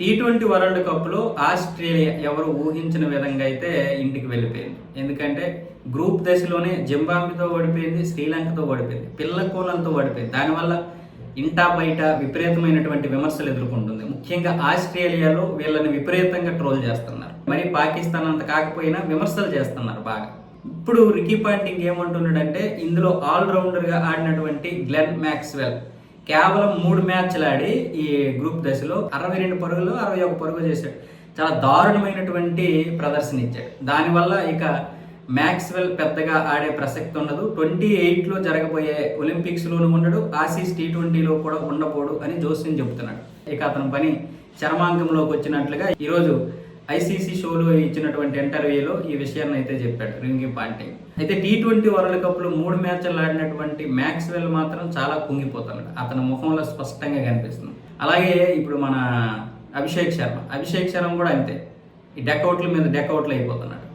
Tea twenty world కప్లో Australia ఎవరు ఊహించిన విధంగా అయితే ఇంటికి వెళ్ళిపోయింది. ఎందుకంటే గ్రూప్ దశలోనే జింబాబ్వేతో ఓడిపోయింది శ్రీలంకతో ఓడిపోయింది పిల్ల కోలంతో ఓడిపోయింది. దానివల్ల ఇంటా బయట విపరీతమైనటువంటి విమర్శలు ఎదుర్కొంటుంది. ముఖ్యంగా ఆస్ట్రేలియాలో వీళ్ళని విపరీతంగా ట్రోల్ చేస్తున్నారు. మరి పాకిస్తాన్ అంత కాకపోయినా విమర్శలు చేస్తున్నారు బాగా. ఇప్పుడు రికీ పాంటింగ్ ఏమంటున్నాడంటే ఇందులో ఆల్రౌండర్గా ఆడినటువంటి గ్లెన్ మ్యాక్స్వెల్ కేవలం మూడు మ్యాచ్లు ఆడి ఈ గ్రూప్ దశలో అరవై రెండు పరుగులు అరవై ఒక పరుగు చేశాడు. చాలా దారుణమైనటువంటి ప్రదర్శన ఇచ్చాడు. దానివల్ల ఇక మ్యాక్స్వెల్ పెద్దగా ఆడే ప్రసక్తి ఉండదు. ట్వంటీ ఎయిట్లో జరగబోయే ఒలింపిక్స్లోనూ ఉండడు. ఆసీస్ టీ ట్వంటీలో కూడా ఉండబోడు అని జోస్యం చెబుతున్నాడు. ఇక అతని పని చర్మాంకంలోకి వచ్చినట్లుగా ఈరోజు ఐసీసీ షోలో ఇచ్చినటువంటి ఇంటర్వ్యూలో ఈ విషయాన్ని అయితే చెప్పాడు రింగి పాంటింగ్ అయితే టీ ట్వంటీ వరల్డ్ కప్లో మూడు మ్యాచ్లు ఆడినటువంటి మ్యాక్స్వెల్ మాత్రం చాలా కుంగిపోతున్నాడు అతని ముఖంలో స్పష్టంగా కనిపిస్తుంది. అలాగే ఇప్పుడు మన అభిషేక్ శర్మ. అభిషేక్ శర్మ కూడా అంతే. ఈ డెక్అవుట్ల మీద డెక్అవుట్లు అయిపోతున్నాడు.